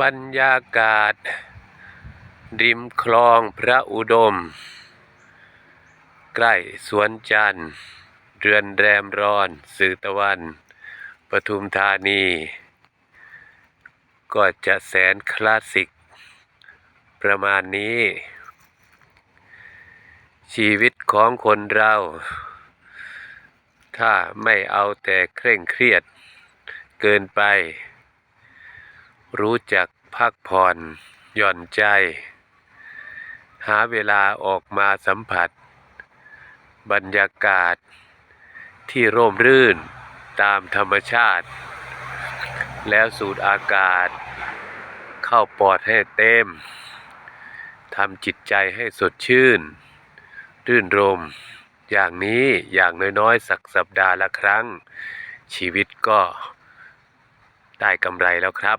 บรรยากาศ ริมคลองพระอุดม ใกล้สวนจันทร์ เรือนแรมร้อนสื่อตะวัน ปทุมธานี ก็จะแสนคลาสสิก ประมาณนี้ ชีวิตของคนเรา ถ้าไม่เอาแต่เคร่งเครียดเกินไป รู้จักพักผ่อนหย่อนใจ หาเวลาออกมาสัมผัส บรรยากาศที่ร่มรื่นตามธรรมชาติ แล้วสูดอากาศ เข้าปอดให้เต็มทำจิตใจให้สดชื่น รื่นรม อย่างนี้อย่างน้อยๆ สักสัปดาห์ละครั้ง ชีวิตก็ได้กำไรแล้วครับ